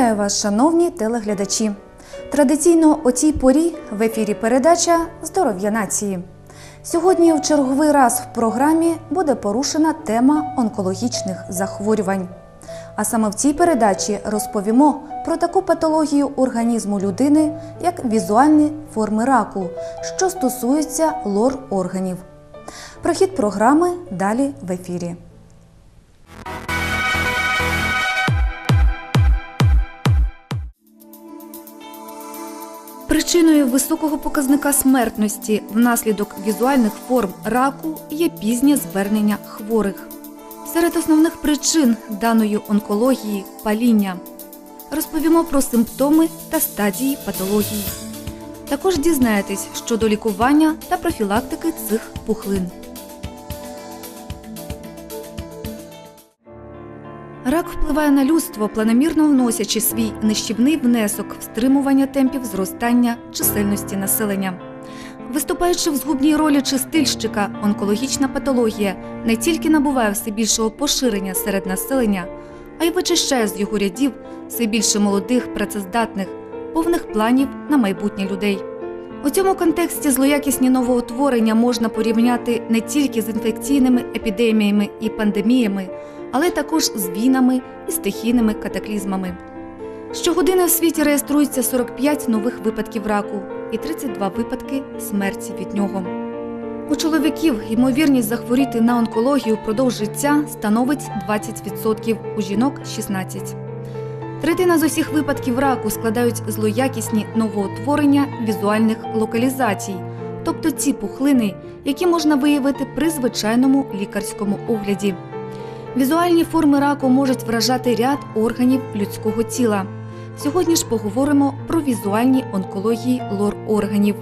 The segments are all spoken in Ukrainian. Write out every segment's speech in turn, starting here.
Вітаю вас, шановні телеглядачі. Традиційно о цій порі в ефірі передача Здоров'я нації. Сьогодні в черговий раз в програмі буде порушена тема онкологічних захворювань. А саме в цій передачі розповімо про таку патологію організму людини, як візуальні форми раку, що стосується лор органів. Прохід програми далі в ефірі. Причиною високого показника смертності внаслідок візуальних форм раку є пізнє звернення хворих. Серед основних причин даної онкології паління. Розповімо про симптоми та стадії патології. Також дізнаєтесь щодо лікування та профілактики цих пухлин. Рак впливає на людство, планомірно вносячи свій нищівний внесок в стримування темпів зростання чисельності населення. Виступаючи в згубній ролі чистильщика, онкологічна патологія не тільки набуває все більшого поширення серед населення, а й вичищає з його рядів все більше молодих, працездатних, повних планів на майбутнє людей. У цьому контексті злоякісні новоутворення можна порівняти не тільки з інфекційними епідеміями і пандеміями, але також з війнами і стихійними катаклізмами. Щогодини в світі реєструється 45 нових випадків раку і 32 випадки смерті від нього. У чоловіків ймовірність захворіти на онкологію впродовж життя становить 20%, у жінок 16%. Третина з усіх випадків раку складають злоякісні новоутворення візуальних локалізацій, тобто ці пухлини, які можна виявити при звичайному лікарському огляді. Візуальні форми раку можуть вражати ряд органів людського тіла. Сьогодні ж поговоримо про візуальні онкології лор органів.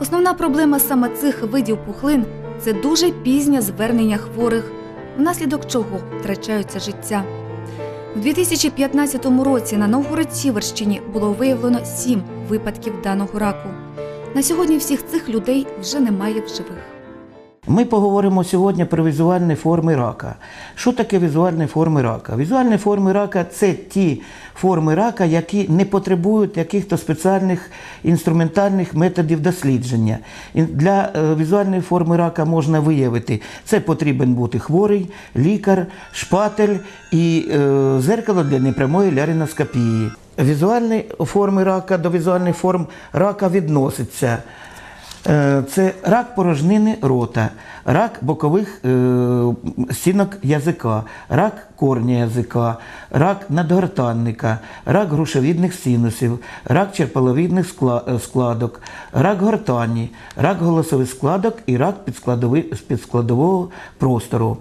Основна проблема саме цих видів пухлин це дуже пізнє звернення хворих, внаслідок чого втрачаються життя. У 2015 році на Новгород-Сіверщині було виявлено сім випадків даного раку. На сьогодні всіх цих людей вже немає в живих. Ми поговоримо сьогодні про візуальні форми рака. Що таке візуальні форми рака? Візуальні форми рака це ті форми рака, які не потребують якихось спеціальних інструментальних методів дослідження. Для е, візуальної форми рака можна виявити, це потрібен бути хворий, лікар, шпатель і е, зеркало для непрямої ляріноскопії. Візуальні форми рака до візуальних форм рака відноситься. Е, Це рак порожнини рота, рак бокових е, стінок язика, рак корня язика, рак надгортанника, рак грушовідних синусів, рак черпаловідних е, складок, рак гортані, рак голосових складок і рак підскладового простору.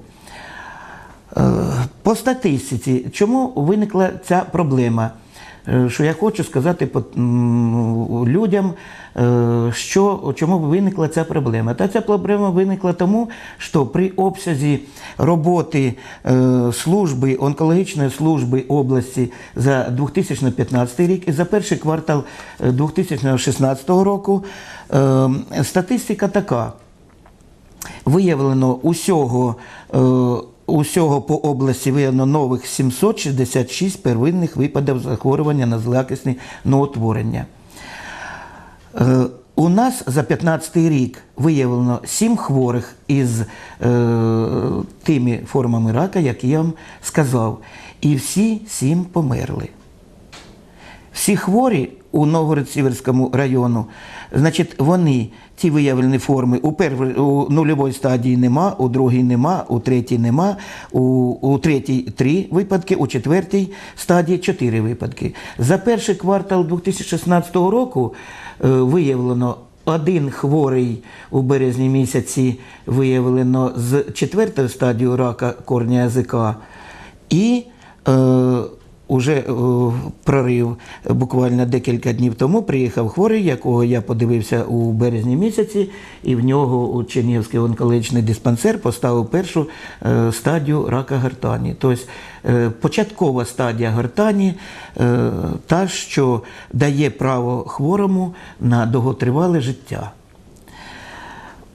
По статистиці, чому виникла ця проблема? Е, Що я хочу сказати людям, е, що, чому виникла ця проблема. Та ця проблема виникла тому, що при обсязі роботи е, служби, онкологічної служби області за 2015 рік і за перший квартал е, 2016 року статистика така виявлено усього, усього по області виявлено нових 766 первинних випадків захворювання на злакісні новотворення. Е, У нас за 2015 рік виявлено 7 хворих із е, тими формами рака, які я вам сказав. І всі 7 померли. Всі хворі у Новгород-Сіверському району, значить, вони, ті виявлені форми, у, першій, у нульовій стадії нема, у другій нема, у третій нема, у, у третій три випадки, у четвертій стадії чотири випадки. За перший квартал 2016 року е, виявлено один хворий у березні місяці виявлено з четвертої стадії рака корня язика. І е, уже е, прорив буквально декілька днів тому приїхав хворий, якого я подивився у березні місяці, і в нього Чернігівський онкологічний диспансер поставив першу е, стадію рака гортані. Тобто е, початкова стадія гортані, та, що дає право хворому на довготривале життя.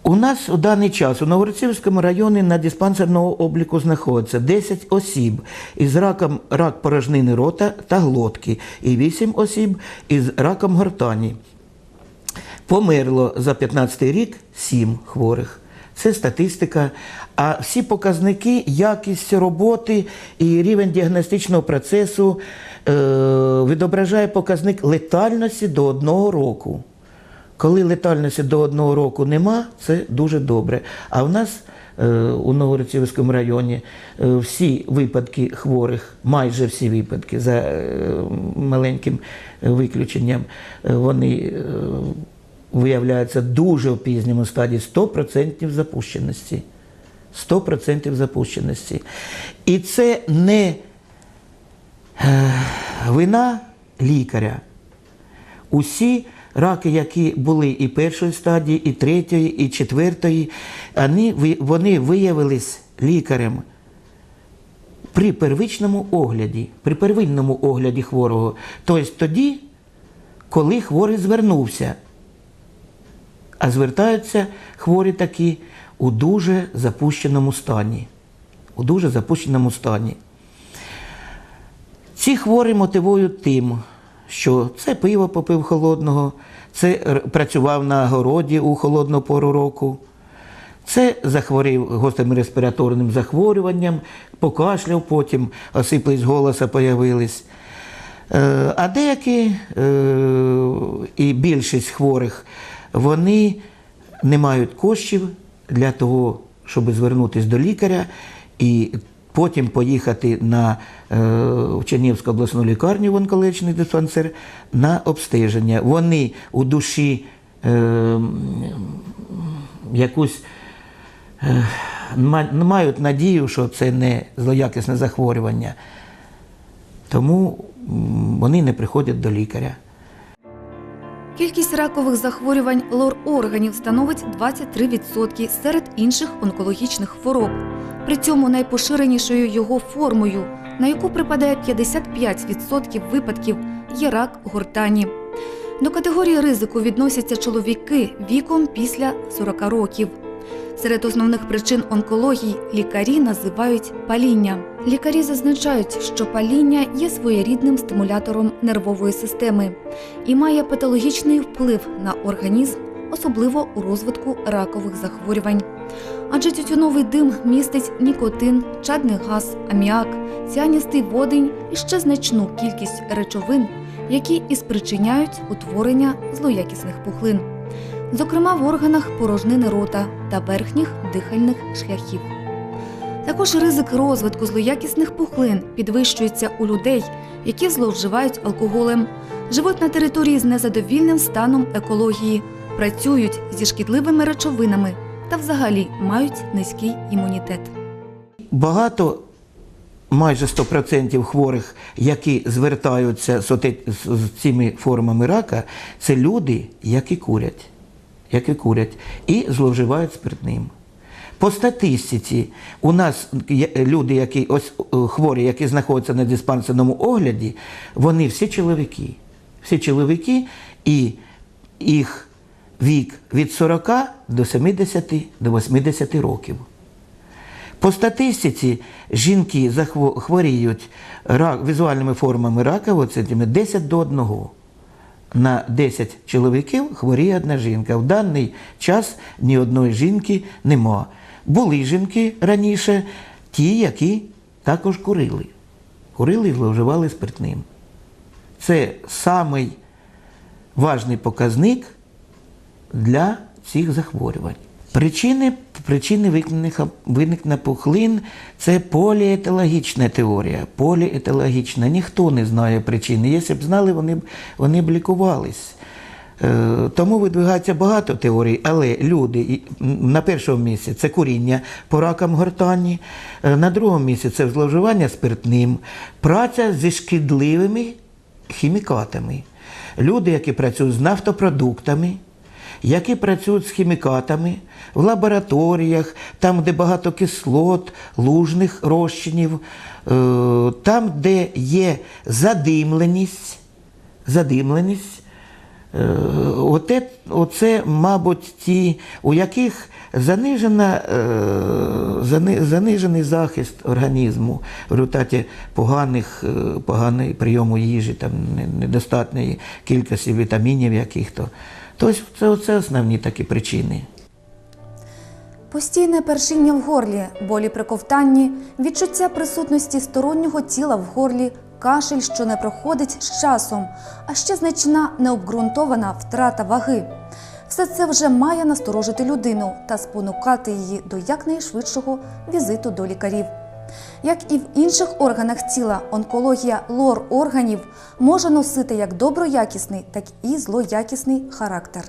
У нас у даний час у Новоросійському районі на диспансерному обліку знаходиться 10 осіб із раком рак порожнини рота та глотки і 8 осіб із раком гортані. Померло за 15 рік 7 хворих. Це статистика. А всі показники, якість роботи і рівень діагностичного процесу е, відображає показник летальності до одного року. Коли летальності до одного року нема, це дуже добре. А в нас е, у Новоросійському районі е, всі випадки хворих, майже всі випадки, за е, маленьким виключенням, вони виявляються дуже в пізньому стадії 100% запущеності. 100% запущеності. І це не вина лікаря. Усі раки, які були і першої стадії, і третьої, і четвертої, вони, виявились лікарем при первичному огляді, при первинному огляді хворого. Тобто тоді, коли хворий звернувся. А звертаються хворі такі у дуже запущеному стані. У дуже запущеному стані. Ці хворі мотивують тим, що це пиво попив холодного, це працював на городі у холодну пору року, це захворів гострим респіраторним захворюванням, покашляв, потім осиплість голоса появились. Е, А деякі е, і більшість хворих вони не мають коштів для того, щоб звернутися до лікаря і потім поїхати на е, в Чернігівську обласну лікарню в онкологічний диспансер на обстеження. Вони у душі е, якусь е, мають надію, що це не злоякісне захворювання. Тому вони не приходять до лікаря. Кількість ракових захворювань лор органів становить 23% серед інших онкологічних хвороб. При цьому найпоширенішою його формою, на яку припадає 55% випадків, є рак гортані. До категорії ризику відносяться чоловіки віком після 40 років. Серед основних причин онкології лікарі називають паління. Лікарі зазначають, що паління є своєрідним стимулятором нервової системи і має патологічний вплив на організм, особливо у розвитку ракових захворювань. Адже тютюновий дим містить нікотин, чадний газ, аміак, ціаністий водень і ще значну кількість речовин, які і спричиняють утворення злоякісних пухлин зокрема в органах порожнини рота та верхніх дихальних шляхів. Також ризик розвитку злоякісних пухлин підвищується у людей, які зловживають алкоголем, живуть на території з незадовільним станом екології, працюють зі шкідливими речовинами та взагалі мають низький імунітет. Багато, майже 100% хворих, які звертаються з, цими формами рака, це люди, які курять, які курять і зловживають спиртним. По статистиці, у нас люди, які ось е, хворі, які знаходяться на диспансерному огляді, вони всі чоловіки. Всі чоловіки, і їх вік від 40 до 70 до 80 років. По статистиці жінки хворіють візуальними формами рака 10 до 1. На 10 чоловіків хворіє одна жінка. В даний час ні одної жінки нема. Були жінки раніше, ті, які також курили. Курили і зловживали спиртним. Це самий важний показник для цих захворювань. Причини, причини виникнення, пухлин це поліетологічна теорія. Поліетологічна. Ніхто не знає причини. Якщо б знали, вони б, вони б лікувались. Е, Тому видвигається багато теорій, але люди на першому місці це куріння по ракам гортані, е, на другому місці це зловживання спиртним, праця зі шкідливими хімікатами. Люди, які працюють з нафтопродуктами, які працюють з хімікатами в лабораторіях, там, де багато кислот, лужних розчинів, е, там, де є задимленість, задимленість Е, Оте, оце, мабуть, ті, у яких занижена, е, занижений захист організму в результаті поганих, поганої прийому їжі, там, недостатньої кількості вітамінів яких-то. Тобто це, це основні такі причини. Постійне першіння в горлі, болі при ковтанні, відчуття присутності стороннього тіла в горлі, кашель, що не проходить з часом, а ще значна необґрунтована втрата ваги. Все це вже має насторожити людину та спонукати її до якнайшвидшого візиту до лікарів. Як і в інших органах тіла, онкологія лор органів може носити як доброякісний, так і злоякісний характер.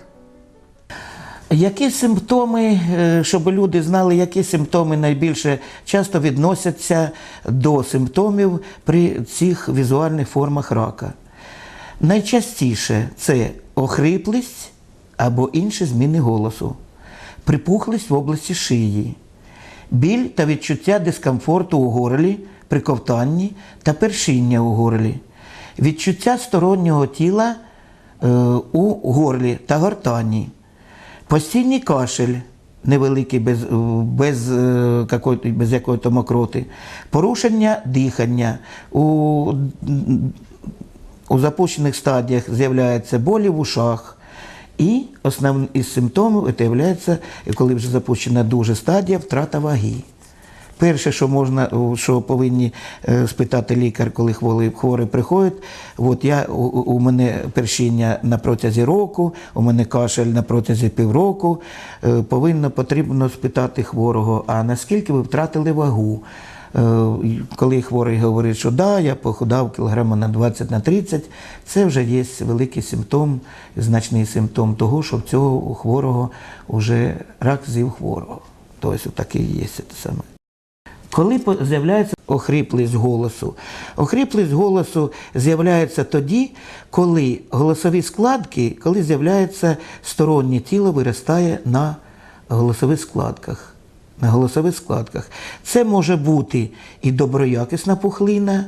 Які симптоми, е, щоб люди знали, які симптоми найбільше часто відносяться до симптомів при цих візуальних формах рака? Найчастіше це охриплість або інші зміни голосу, припухлість в області шиї, біль та відчуття дискомфорту у горлі при ковтанні та першіння у горлі, відчуття стороннього тіла е, у горлі та гортані. Постійний кашель невеликий без, без, е, без якої-то мокроти, порушення дихання. У, у запущених стадіях з'являються болі в ушах. І основним із симптомів це є, коли вже запущена дуже стадія, втрата ваги. Перше, що можна, що повинні е, спитати лікар, коли хворий, хворий приходить, от я, у, у мене першіння на протязі року, у мене кашель на протязі півроку, е, повинно потрібно спитати хворого, а наскільки ви втратили вагу? Е, Коли хворий говорить, що да, я похудав кілограма на 20 на 30, це вже є великий симптом, значний симптом того, що в цього хворого вже рак з'їв хворого. Тобто такий є те саме. Коли з'являється охриплість голосу? Охриплість голосу з'являється тоді, коли голосові складки, коли з'являється стороннє тіло, виростає на голосових складках. На голосових складках. Це може бути і доброякісна пухлина,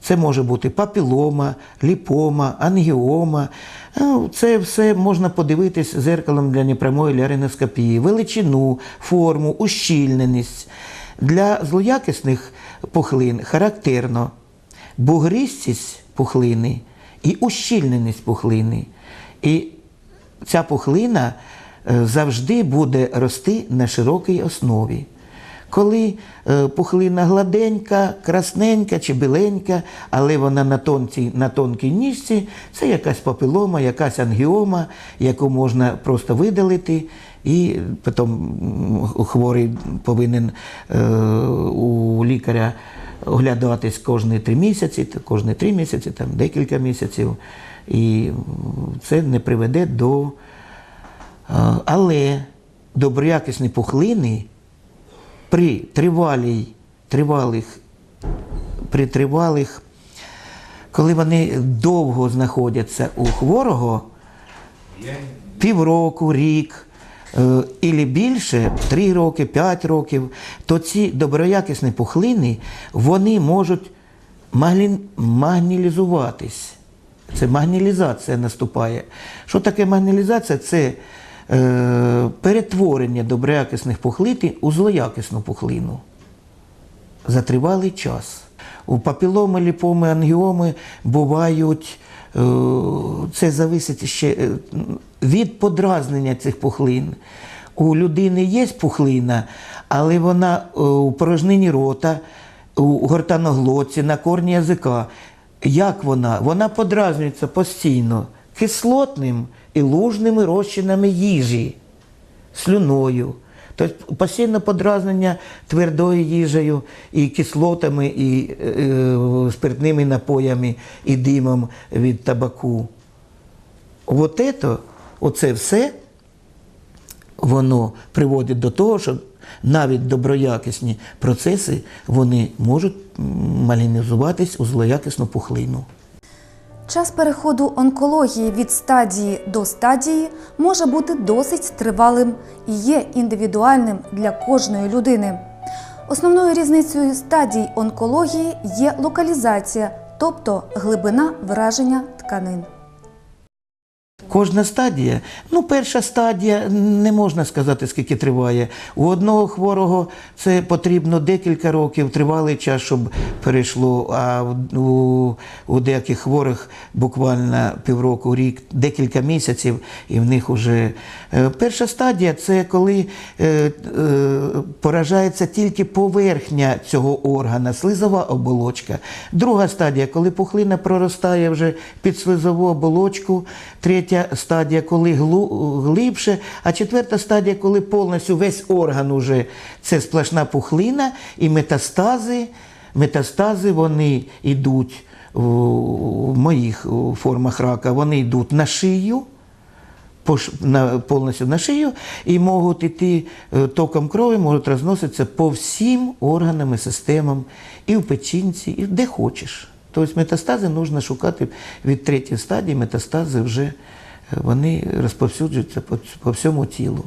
це може бути папілома, ліпома, ангіома. Ну, Це все можна подивитись зеркалом для непрямої ляриноскопії, величину, форму, ущільненість. Для злоякісних пухлин характерно бугристість пухлини і ущільненість пухлини. І ця пухлина завжди буде рости на широкій основі. Коли е, пухлина гладенька, красненька чи біленька, але вона на тонкій, на тонкій ніжці, це якась папілома, якась ангіома, яку можна просто видалити, і потім хворий повинен е, у лікаря оглядатись кожні три місяці, кожні три місяці, там декілька місяців. І це не приведе до. Але доброякісні пухлини при тривалій, тривалих, при тривалих, коли вони довго знаходяться у хворого, півроку, рік, е, і більше, 3 роки, 5 років, то ці доброякісні пухлини вони можуть магнілізуватись. Це магнілізація наступає. Що таке магнілізація? Це перетворення доброякісних пухлин у злоякісну пухлину за тривалий час. У папіломи, ліпоми, ангіоми бувають, е, це залежить ще е, від подразнення цих пухлин. У людини є пухлина, але вона е, у порожнині рота, у гортаноглотці, на корні язика. Як вона? Вона подразнюється постійно кислотним і лужними розчинами їжі слюною. Тобто постійне подразнення твердою їжею, і кислотами, і е, е, спиртними напоями, і димом від табаку. От ето, оце все воно приводить до того, що навіть доброякісні процеси вони можуть малінізуватись у злоякісну пухлину. Час переходу онкології від стадії до стадії може бути досить тривалим і є індивідуальним для кожної людини. Основною різницею стадій онкології є локалізація, тобто глибина враження тканин. Кожна стадія, ну, перша стадія не можна сказати, скільки триває. У одного хворого це потрібно декілька років, тривалий час, щоб перейшло. А у, у деяких хворих буквально півроку, рік, декілька місяців, і в них вже Е, перша стадія це коли е, е, поражається тільки поверхня цього органа, слизова оболочка. Друга стадія, коли пухлина проростає вже під слизову оболочку. Третя стадія, коли глибше. А четверта стадія, коли повністю весь орган уже це сплошна пухлина і метастази. Метастази вони йдуть в моїх формах рака, вони йдуть на шию на, повністю на шию і можуть йти е, током крові, можуть розноситися по всім органам і системам, і в печінці, і де хочеш. Тобто метастази потрібно шукати від третьої стадії, метастази вже вони розповсюджуються по, по всьому тілу.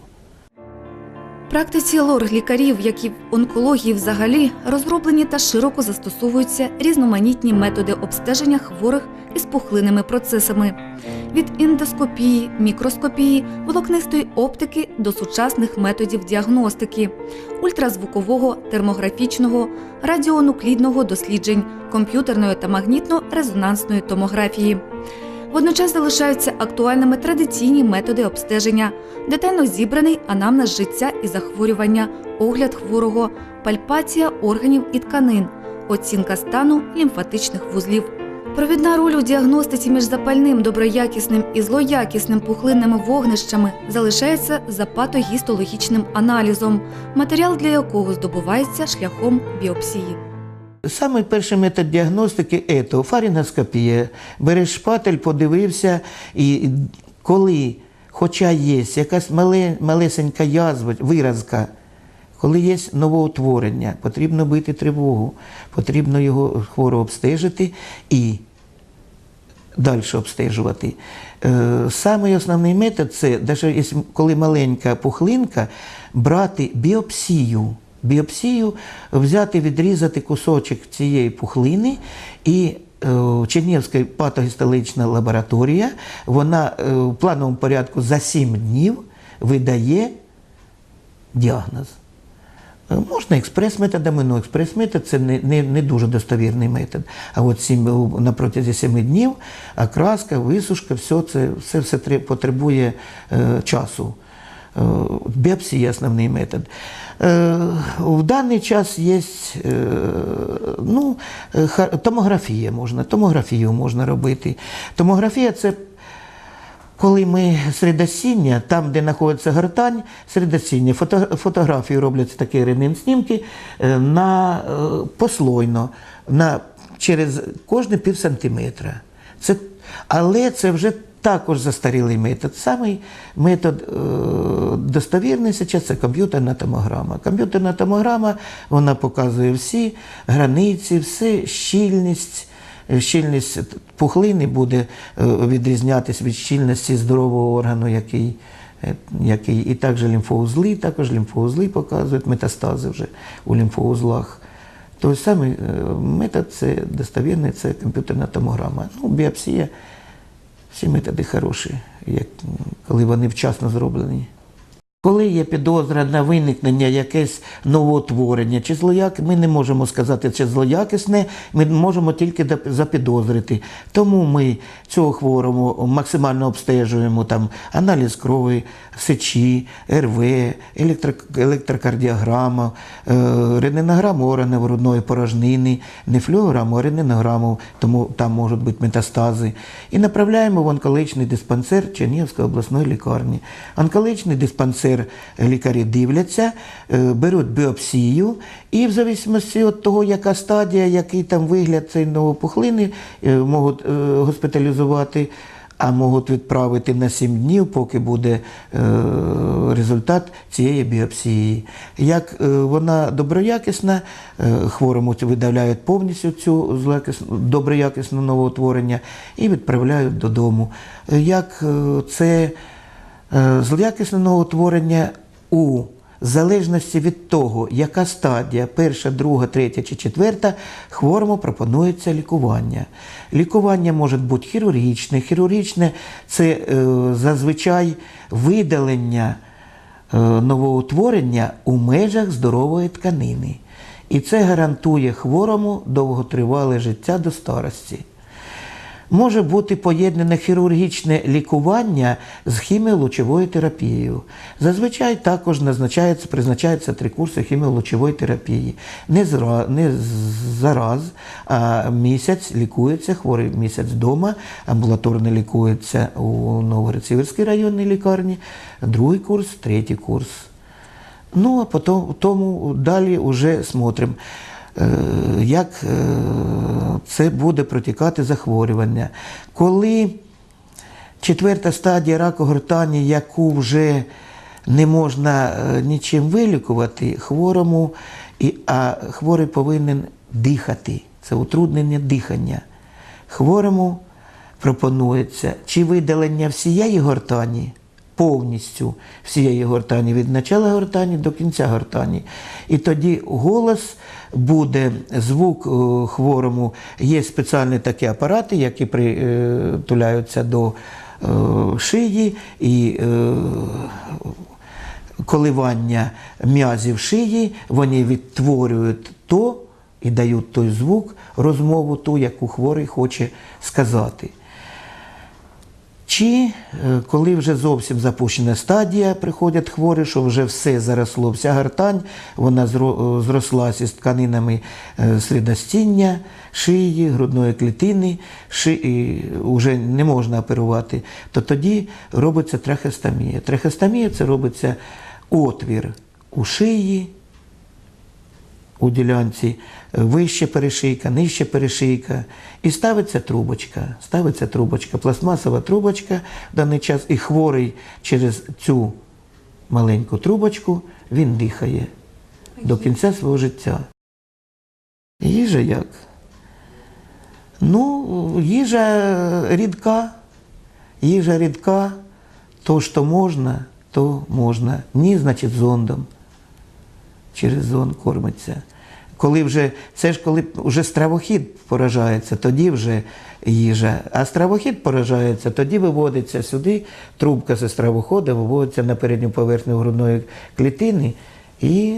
Практиці лор-лікарів, як і в онкології взагалі, розроблені та широко застосовуються різноманітні методи обстеження хворих із пухлинними процесами від ендоскопії, мікроскопії, волокнистої оптики до сучасних методів діагностики, ультразвукового, термографічного, радіонуклідного досліджень, комп'ютерної та магнітно-резонансної томографії. Водночас залишаються актуальними традиційні методи обстеження, детально зібраний анамнез життя і захворювання, огляд хворого, пальпація органів і тканин, оцінка стану лімфатичних вузлів. Провідна роль у діагностиці між запальним, доброякісним і злоякісним пухлинними вогнищами залишається за патогістологічним аналізом, матеріал для якого здобувається шляхом біопсії. Самий перший метод діагностики це фарінгоскопія. Береш шпатель, подивився, і коли, хоча є якась мале, малесенька язва, виразка, коли є новоутворення, потрібно бити тривогу, потрібно його хворо обстежити і далі обстежувати. Е, Самий основний метод це, навіть коли маленька пухлинка, брати біопсію. Біопсію взяти, відрізати кусочок цієї пухлини і е, Чернігівська патогістологічна лабораторія, вона е, в плановому порядку за 7 днів видає діагноз. Е, Можна експрес-методами, але експрес-метод це не, не, не дуже достовірний метод. А от сім, на протязі 7 днів окраска, висушка, все це все, все потребує е, часу. Е, Біопсія основний метод. Е, В даний час є е, ну, е, томографія можна, томографію можна робити. Томографія це коли ми середосіння, там, де знаходиться гортань, середосіння, фото, фотографії робляться такі рентген знімки е, на послойно, на, через кожні пів сантиметра. Це, але це вже також застарілий метод. Самий метод е, достовірний зараз це комп'ютерна томограма. Комп'ютерна томограма вона показує всі границі, все, щільність. Щільність пухлини буде е, відрізнятися від щільності здорового органу, який, е, який і також лімфоузли, також лімфоузли показують метастази вже у лімфоузлах. Той самий е, метод це достовірний, це комп'ютерна томограма. Ну, біопсія, всі методи хороші, як, коли вони вчасно зроблені. Коли є підозра на виникнення якесь новоутворення чи злояк, ми не можемо сказати, чи злоякісне, ми можемо тільки запідозрити. Тому ми цього хворого максимально обстежуємо там аналіз крові, сечі, РВ, електро- електрокардіограма, е, рентгенограму органів порожнини, не флюорограму, а рентгенограму, тому там можуть бути метастази. І направляємо в онкологічний диспансер Чернігівської обласної лікарні. Онкологічний диспансер лікарі дивляться, е, беруть біопсію, і в залежності від того, яка стадія, який там вигляд цієї новопухлини, е, можуть е, госпіталізувати. А можуть відправити на 7 днів, поки буде результат цієї біопсії. Як вона доброякісна, е, хворому видаляють повністю цю злоякісну, доброякісне новоутворення і відправляють додому. Як е, це злоякісне новоутворення у залежності від того, яка стадія, перша, друга, третя чи четверта, хворому пропонується лікування. Лікування може бути хірургічне. Хірургічне це е, зазвичай видалення е, новоутворення у межах здорової тканини. І це гарантує хворому довготривале життя до старості. Може бути поєднане хірургічне лікування з хіміолучовою терапією. Зазвичай також назначається, призначаються три курси хіміолучової терапії. Не, зра, не зараз, а місяць лікується, хворий місяць вдома, амбулаторно лікується у Новгород-Сіверській районній лікарні, другий курс, третій курс. Ну, а потім тому далі вже смотримо, як е, це буде протікати захворювання. Коли четверта стадія раку гортані, яку вже не можна е, нічим вилікувати, хворому, а хворий повинен дихати. Це утруднення дихання. Хворому пропонується чи видалення всієї гортані, повністю всієї гортані, від начала гортані до кінця гортані. І тоді голос буде, звук е, хворому, є спеціальні такі апарати, які притуляються до е, шиї і е, коливання м'язів шиї, вони відтворюють то і дають той звук, розмову ту, яку хворий хоче сказати. Чи е, коли вже зовсім запущена стадія, приходять хворі, що вже все заросло, вся гортань, вона е, зрослася з тканинами е, середостіння, шиї, грудної клітини, ши, і вже не можна оперувати, то тоді робиться трахестомія. Трахестомія це робиться отвір у шиї, у ділянці вище перешийка, нижче перешийка, і ставиться трубочка. Ставиться трубочка, пластмасова трубочка в даний час, і хворий через цю маленьку трубочку він дихає до кінця свого життя. Їжа як? Ну, їжа рідка, їжа рідка, то, що можна, то можна. Ні, значить, зондом через зон кормиться. Коли вже, це ж коли вже стравохід поражається, тоді вже їжа. А стравохід поражається, тоді виводиться сюди, трубка зі стравохода виводиться на передню поверхню грудної клітини, і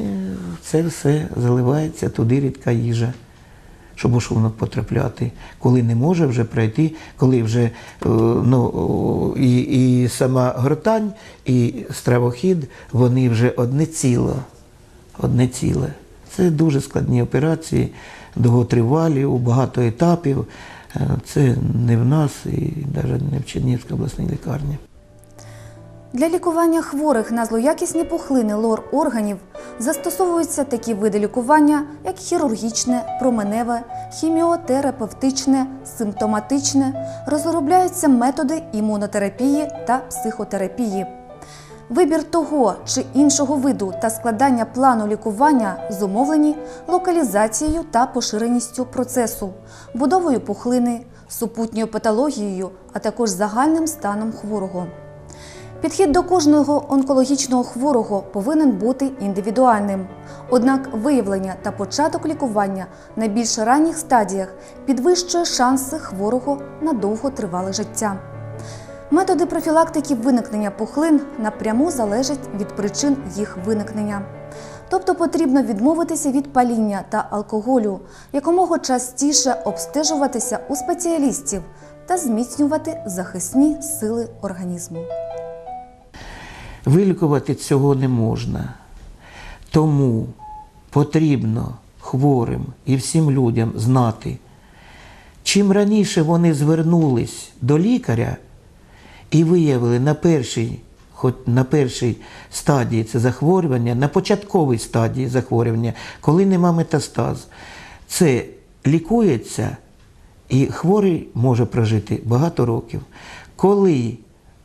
це все заливається туди рідка їжа. Щоб шлунок потрапляти, коли не може вже пройти, коли вже е, ну, і, і сама гортань, і стравохід, вони вже одне ціло одне ціле. Це дуже складні операції, довготривалі, у багато етапів. Е, Це не в нас і навіть не в Чернігівській обласній лікарні. Для лікування хворих на злоякісні пухлини лор органів застосовуються такі види лікування, як хірургічне, променеве, хіміотерапевтичне, симптоматичне, розробляються методи імунотерапії та психотерапії. Вибір того чи іншого виду та складання плану лікування зумовлені локалізацією та поширеністю процесу, будовою пухлини, супутньою патологією, а також загальним станом хворого. Підхід до кожного онкологічного хворого повинен бути індивідуальним. Однак виявлення та початок лікування на більш ранніх стадіях підвищує шанси хворого на довготривале життя. Методи профілактики виникнення пухлин напряму залежать від причин їх виникнення. Тобто потрібно відмовитися від паління та алкоголю, якомога частіше обстежуватися у спеціалістів та зміцнювати захисні сили організму. Вилікувати цього не можна. Тому потрібно хворим і всім людям знати, чим раніше вони звернулись до лікаря і виявили на першій, хоч на першій стадії це захворювання, на початковій стадії захворювання, коли нема метастаз, це лікується і хворий може прожити багато років. Коли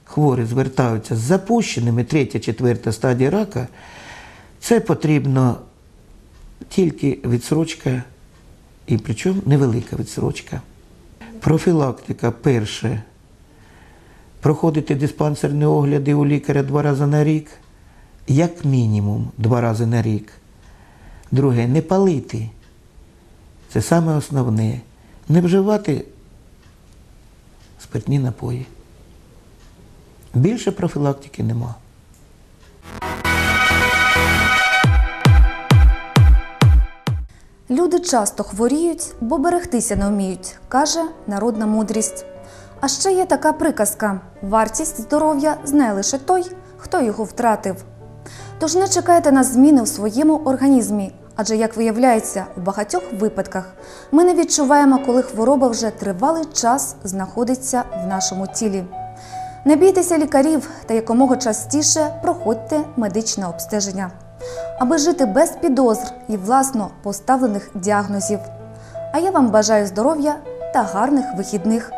хворі звертаються з запущеними третя, четверта стадія рака, це потрібно тільки відсрочка, і причому невелика відсрочка. Профілактика перше. Проходити диспансерні огляди у лікаря два рази на рік. як мінімум два рази на рік. Друге, не палити. Це саме основне. Не вживати спиртні напої. Більше профілактики нема. Люди часто хворіють, бо берегтися не вміють, каже народна мудрість. А ще є така приказка: вартість здоров'я знає лише той, хто його втратив. Тож не чекайте на зміни в своєму організмі, адже, як виявляється, у багатьох випадках ми не відчуваємо, коли хвороба вже тривалий час знаходиться в нашому тілі. Не бійтеся лікарів та якомога частіше проходьте медичне обстеження, аби жити без підозр і власно поставлених діагнозів. А я вам бажаю здоров'я та гарних вихідних.